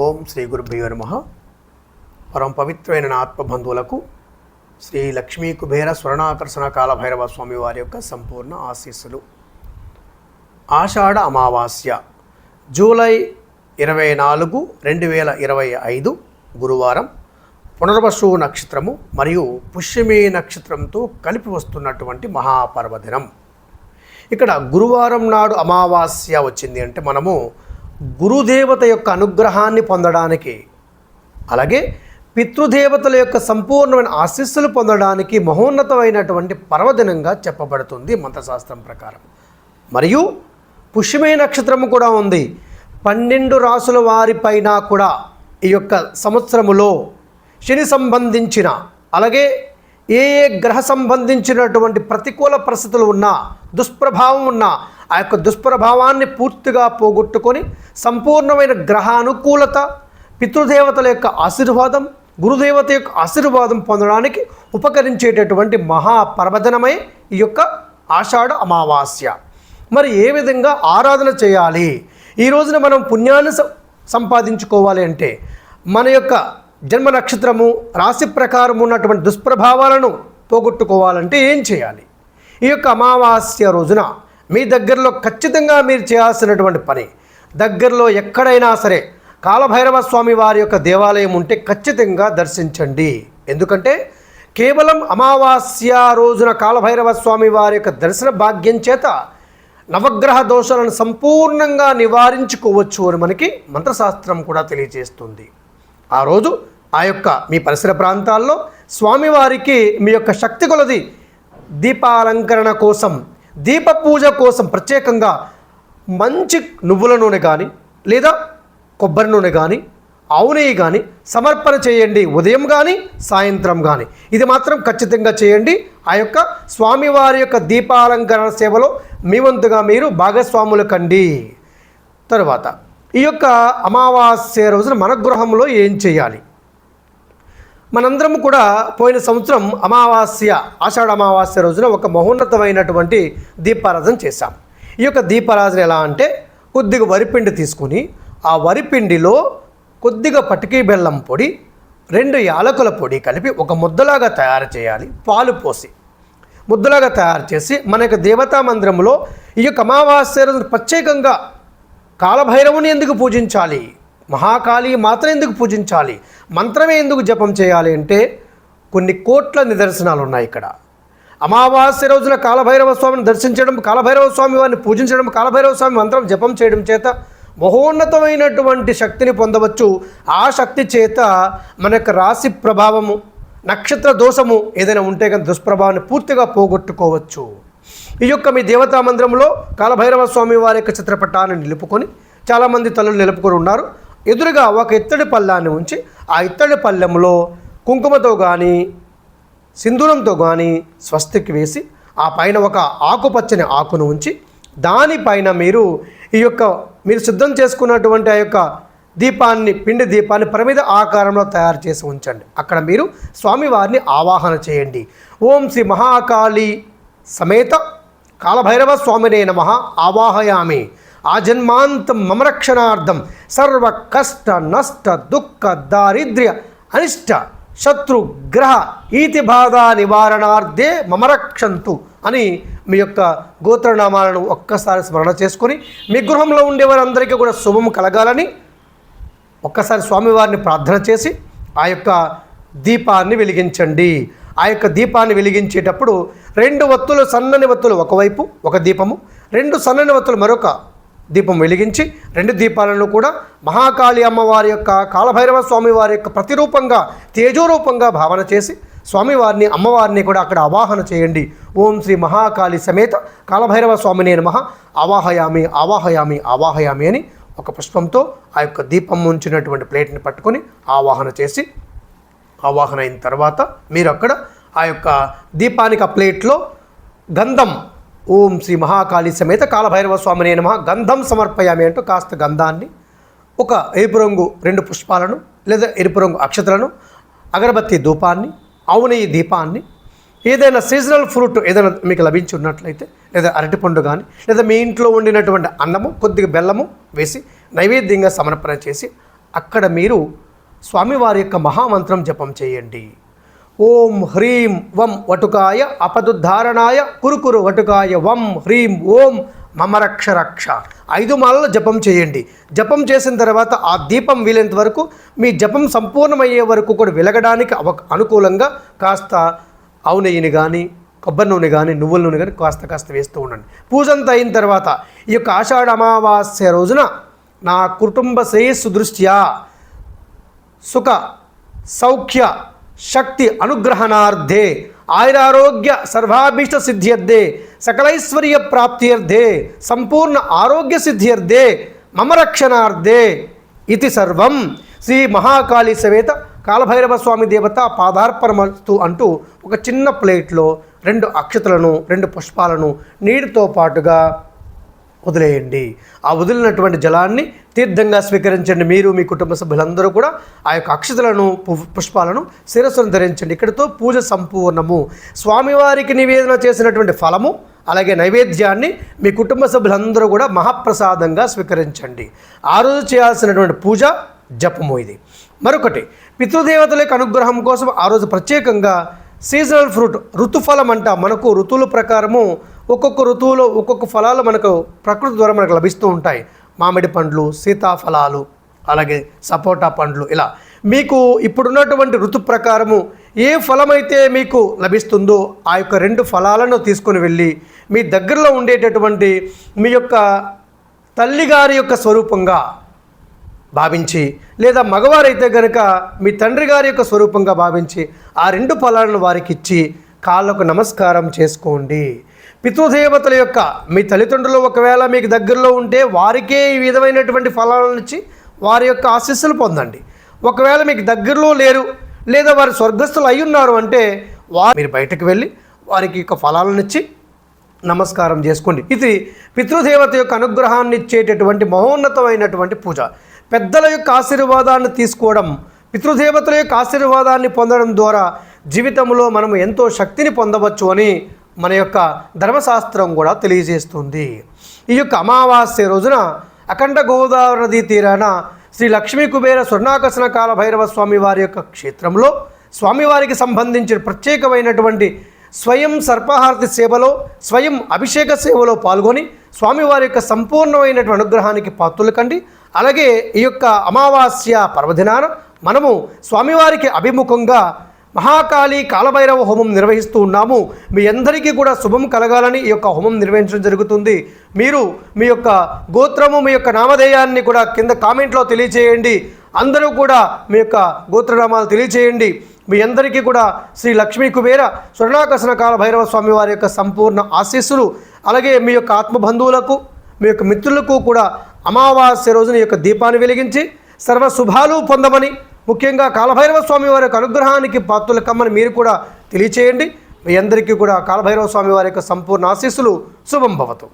ఓం శ్రీ గురుభ్యో నమ. పరమ పవిత్రమైన నా ఆత్మబంధువులకు శ్రీ లక్ష్మీ కుబేర స్వర్ణాకర్షణ కాలభైరవ స్వామి వారి యొక్క సంపూర్ణ ఆశీస్సులు. ఆషాఢ అమావాస్య జూలై ఇరవై నాలుగు రెండు వేల ఇరవై ఐదు గురువారం పునర్వసు నక్షత్రము మరియు పుష్యమి నక్షత్రంతో కలిపి వస్తున్నటువంటి మహాపర్వదినం. ఇక్కడ గురువారం నాడు అమావాస్య వచ్చింది అంటే మనము గురుదేవత యొక్క అనుగ్రహాన్ని పొందడానికి అలాగే పితృదేవతల యొక్క సంపూర్ణమైన ఆశీస్సులు పొందడానికి మహోన్నతమైనటువంటి పర్వదినంగా చెప్పబడుతుంది మంత్రశాస్త్రం ప్రకారం. మరియు పుష్యమే నక్షత్రము కూడా ఉంది. పన్నెండు రాసుల వారిపైన కూడా ఈ యొక్క సంవత్సరములో శని సంబంధించిన అలాగే ఏ ఏ గ్రహ సంబంధించినటువంటి ప్రతికూల పరిస్థితులు ఉన్నా దుష్ప్రభావం ఉన్నా ఆ యొక్క దుష్ప్రభావాన్ని పూర్తిగా పోగొట్టుకొని సంపూర్ణమైన గ్రహ అనుకూలత పితృదేవతల యొక్క ఆశీర్వాదం గురుదేవత యొక్క ఆశీర్వాదం పొందడానికి ఉపకరించేటటువంటి మహాపర్వదనమై ఈ యొక్క ఆషాఢ అమావాస్య. మరి ఏ విధంగా ఆరాధన చేయాలి? ఈ రోజున మనం పుణ్యాన్ని సం- సంపాదించుకోవాలి అంటే మన యొక్క జన్మ నక్షత్రము రాశి ప్రకారం ఉన్నటువంటి దుష్ప్రభావాలను పోగొట్టుకోవాలంటే ఏం చేయాలి? ఈ యొక్క అమావాస్య రోజున మీ దగ్గరలో ఖచ్చితంగా మీరు చేయాల్సినటువంటి పని. దగ్గరలో ఎక్కడైనా సరే కాలభైరవ స్వామి వారి యొక్క దేవాలయం ఉంటే ఖచ్చితంగా దర్శించండి. ఎందుకంటే కేవలం అమావాస్య రోజున కాలభైరవ స్వామి వారి యొక్క దర్శన భాగ్యం చేత నవగ్రహ దోషాలను సంపూర్ణంగా నివారించుకోవచ్చు అని మనకి మంత్రశాస్త్రం కూడా తెలియజేస్తుంది. ఆ రోజు ఆ యొక్క మీ పరిసర ప్రాంతాల్లో స్వామివారికి మీ యొక్క శక్తి కొలది దీపాలంకరణ కోసం దీప పూజ కోసం ప్రత్యేకంగా మంచి నువ్వుల నూనె కానీ లేదా కొబ్బరి నూనె కానీ ఆవు కానీ సమర్పణ చేయండి. ఉదయం కానీ సాయంత్రం కానీ ఇది మాత్రం ఖచ్చితంగా చేయండి. ఆ యొక్క స్వామివారి యొక్క దీపాలంకరణ సేవలో మీ వంతుగా మీరు భాగస్వాములు కండి. తరువాత ఈ యొక్క అమావాస్య రోజున మన గృహంలో ఏం చేయాలి? మనందరం కూడా పోయిన సంవత్సరం అమావాస్య ఆషాఢ అమావాస్య రోజున ఒక మహోన్నతమైనటువంటి దీపారాధన చేశాం. ఈ యొక్క దీపారాధన ఎలా అంటే కొద్దిగా వరిపిండి తీసుకుని ఆ వరిపిండిలో కొద్దిగా పటికీ బెల్లం పొడి రెండు యాలకుల పొడి కలిపి ఒక ముద్దలాగా తయారు చేయాలి పాలు పోసి. ముద్దలాగా తయారు చేసి మన యొక్క దేవతా మందిరంలో ఈ యొక్క అమావాస్య రోజున ప్రత్యేకంగా కాలభైరవుని ఎందుకు పూజించాలి? మహాకాళి మాత్రం ఎందుకు పూజించాలి? మంత్రమే ఎందుకు జపం చేయాలి అంటే కొన్ని కోట్ల నిదర్శనాలు ఉన్నాయి ఇక్కడ. అమావాస్య రోజున కాలభైరవ స్వామిని దర్శించడం కాలభైరవ స్వామి వారిని పూజించడం కాలభైరవ స్వామి మంత్రం జపం చేయడం చేత మహోన్నతమైనటువంటి శక్తిని పొందవచ్చు. ఆ శక్తి చేత మన యొక్క రాశి ప్రభావము నక్షత్ర దోషము ఏదైనా ఉంటే కానీ దుష్ప్రభావాన్ని పూర్తిగా పోగొట్టుకోవచ్చు. ఈ యొక్క మీ దేవతా మందిరంలో కాలభైరవ స్వామి వారి యొక్క చిత్రపటాన్ని నిలుపుకొని చాలామంది తల్లులు నిలుపుకొని ఉన్నారు. ఎదురుగా ఒక ఇత్తడి పళ్ళాన్ని ఉంచి ఆ ఇత్తడి పళ్ళెంలో కుంకుమతో కానీ సింధూరంతో కానీ స్వస్తికి వేసి ఆ పైన ఒక ఆకుపచ్చని ఆకును ఉంచి దానిపైన మీరు ఈ యొక్క మీరు సిద్ధం చేసుకున్నటువంటి ఆ యొక్క దీపాన్ని పిండి దీపాన్ని ప్రమిద ఆకారంలో తయారు చేసి ఉంచండి. అక్కడ మీరు స్వామివారిని ఆవాహన చేయండి. ఓం శ్రీ మహాకాళి సమేత కాలభైరవ స్వామినే నమ. ఆవాహయామి. ఆ జన్మాంతం మమరక్షణార్థం సర్వ కష్ట నష్ట దుఃఖ దారిద్ర్య అనిష్ట శత్రు గ్రహ ఈతి బాధ నివారణార్థే మమరక్షంతు అని మీ యొక్క గోత్రనామాలను ఒక్కసారి స్మరణ చేసుకొని మీ గృహంలో ఉండే వారందరికీ కూడా శుభం కలగాలని ఒక్కసారి స్వామివారిని ప్రార్థన చేసి ఆ యొక్క దీపాన్ని వెలిగించండి. ఆ యొక్క దీపాన్ని వెలిగించేటప్పుడు రెండు వత్తులు సన్నని వత్తులు ఒకవైపు ఒక దీపము రెండు సన్నని వత్తులు మరొక దీపం వెలిగించి రెండు దీపాలను కూడా మహాకాళి అమ్మవారి యొక్క కాలభైరవ స్వామి వారి యొక్క ప్రతిరూపంగా తేజోరూపంగా భావన చేసి స్వామివారిని అమ్మవారిని కూడా అక్కడ ఆవాహన చేయండి. ఓం శ్రీ మహాకాళి సమేత కాలభైరవ స్వామినే మహా ఆవాహయామి ఆవాహయామి ఆవాహయామి అని ఒక పుష్పంతో ఆ యొక్క దీపం ఉంచినటువంటి ప్లేట్ని పట్టుకొని ఆవాహన చేసి ఆవాహన అయిన తర్వాత మీరు అక్కడ ఆ యొక్క దీపానికి ఆ ప్లేట్లో గంధం ఓం శ్రీ మహాకాళి సమేత కాలభైరవ స్వామిని నమ. గంధం సమర్పయామి అంటూ కాస్త గంధాన్ని ఒక ఎరుపు రంగు రెండు పుష్పాలను లేదా ఎరుపు రంగు అక్షతలను అగరబత్తి ధూపాన్ని ఆవు దీపాన్ని ఏదైనా సీజనల్ ఫ్రూట్ ఏదైనా మీకు లభించి ఉన్నట్లయితే లేదా అరటిపండు కానీ లేదా మీ ఇంట్లో వండినటువంటి అన్నము కొద్దిగా బెల్లము వేసి నైవేద్యంగా సమర్పణ చేసి అక్కడ మీరు స్వామివారి యొక్క మహామంత్రం జపం చేయండి. ఓం హ్రీం వం వటుకాయ అపదుద్ధారణాయ కురుకురు వటుకాయ వం హ్రీం ఓం మమరక్ష రక్ష ఐదు మాలలు జపం చేయండి. జపం చేసిన తర్వాత ఆ దీపం వీలేంత వరకు మీ జపం సంపూర్ణమయ్యే వరకు కూడా వెలగడానికి అవ అనుకూలంగా కాస్త ఆవు నెయ్యిని కానీ కొబ్బరి నూనె కానీ నువ్వుల నూనె కానీ కాస్త కాస్త వేస్తూ ఉండండి. పూజ అంతా అయిన తర్వాత ఈ యొక్క ఆషాఢ అమావాస్య రోజున నా కుటుంబ శ్రేయస్సు దృష్ట్యా సుఖ సౌఖ్య శక్తి అనుగ్రహణార్థే ఆయురారోగ్య సర్వాభీష్ట సిద్ధ్యర్థే సకలైశ్వర్య ప్రాప్త్యర్థే సంపూర్ణ ఆరోగ్య సిద్ధ్యర్థే మమ రక్షణార్థే ఇది సర్వం. శ్రీ మహాకాళీ సవేత కాలభైరవ స్వామి దేవత పాదార్పణమస్తు అంటూ ఒక చిన్న ప్లేట్లో రెండు అక్షతలను రెండు పుష్పాలను నీటితో పాటుగా వదిలేయండి. ఆ వదిలినటువంటి జలాన్ని తీర్థంగా స్వీకరించండి. మీరు మీ కుటుంబ సభ్యులందరూ కూడా ఆ యొక్క అక్షతలను పుష్పాలను శిరస్సును ధరించండి. ఇక్కడితో పూజ సంపూర్ణము. స్వామివారికి నివేదన చేసినటువంటి ఫలము అలాగే నైవేద్యాన్ని మీ కుటుంబ సభ్యులందరూ కూడా మహాప్రసాదంగా స్వీకరించండి. ఆ రోజు చేయాల్సినటువంటి పూజ జపము ఇది. మరొకటి పితృదేవతల యొక్క అనుగ్రహం కోసం ఆ రోజు ప్రత్యేకంగా సీజనల్ ఫ్రూట్ ఋతుఫలం అంట మనకు ఋతువుల ప్రకారము ఒక్కొక్క ఋతువులో ఒక్కొక్క ఫలాలు మనకు ప్రకృతి ద్వారా మనకు లభిస్తూ ఉంటాయి. మామిడి పండ్లు సీతాఫలాలు అలాగే సపోటా పండ్లు ఇలా. మీకు ఇప్పుడున్నటువంటి ఋతు ప్రకారము ఏ ఫలమైతే మీకు లభిస్తుందో ఆ యొక్క రెండు ఫలాలను తీసుకొని వెళ్ళి మీ దగ్గరలో ఉండేటటువంటి మీ యొక్క తల్లిగారి యొక్క స్వరూపంగా భావించి లేదా మగవారైతే గనక మీ తండ్రి గారి యొక్క స్వరూపంగా భావించి ఆ రెండు ఫలాలను వారికి ఇచ్చి కాళ్ళకు నమస్కారం చేసుకోండి. పితృదేవతల యొక్క మీ తల్లిదండ్రులు ఒకవేళ మీకు దగ్గరలో ఉంటే వారికే ఈ విధమైనటువంటి ఫలాలను ఇచ్చి వారి యొక్క ఆశీస్సులు పొందండి. ఒకవేళ మీకు దగ్గరలో లేరు లేదా వారు స్వర్గస్థులు అయి ఉన్నారు అంటే వారు మీరు బయటకు వెళ్ళి వారికి యొక్క ఫలాలను ఇచ్చి నమస్కారం చేసుకోండి. ఇది పితృదేవత యొక్క అనుగ్రహాన్ని ఇచ్చేటటువంటి మహోన్నతమైనటువంటి పూజ. పెద్దల యొక్క ఆశీర్వాదాన్ని తీసుకోవడం పితృదేవతల యొక్క ఆశీర్వాదాన్ని పొందడం ద్వారా జీవితంలో మనం ఎంతో శక్తిని పొందవచ్చు అని మన యొక్క ధర్మశాస్త్రం కూడా తెలియజేస్తుంది. ఈ యొక్క అమావాస్య రోజున అఖండ గోదావరి నదీ తీరాన శ్రీ లక్ష్మీ కుబేర స్వర్ణాకర్షణ కాల భైరవ స్వామి వారి యొక్క క్షేత్రంలో స్వామివారికి సంబంధించిన ప్రత్యేకమైనటువంటి స్వయం సర్పహారతి సేవలో స్వయం అభిషేక సేవలో పాల్గొని స్వామివారి యొక్క సంపూర్ణమైనటువంటి అనుగ్రహానికి పాత్రలు కండి. అలాగే ఈ యొక్క అమావాస్య పర్వదినాన మనము స్వామివారికి అభిముఖంగా మహాకాళి కాలభైరవ హోమం నిర్వహిస్తూ ఉన్నాము. మీ అందరికీ కూడా శుభం కలగాలని ఈ యొక్క హోమం నిర్వహించడం జరుగుతుంది. మీరు మీ యొక్క గోత్రము మీ యొక్క నామధేయాన్ని కూడా కింద కామెంట్లో తెలియచేయండి. అందరూ కూడా మీ యొక్క గోత్రనామాలు తెలియచేయండి. మీ అందరికీ కూడా శ్రీ లక్ష్మీ కుబేర స్వర్ణాకర్షణ కాల భైరవ స్వామి వారి యొక్క సంపూర్ణ ఆశీస్సులు అలాగే మీ యొక్క ఆత్మబంధువులకు మీ యొక్క మిత్రులకు కూడా అమావాస్య రోజున యొక్క దీపాన్ని వెలిగించి సర్వ శుభాలు పొందమని ముఖ్యంగా కాలభైరవ స్వామి వారి యొక్క అనుగ్రహానికి పాత్రలు కమ్మని మీరు కూడా తెలియచేయండి. మీ అందరికీ కూడా కాలభైరవ స్వామి వారి యొక్క సంపూర్ణ ఆశీస్సులు. శుభం భవతు.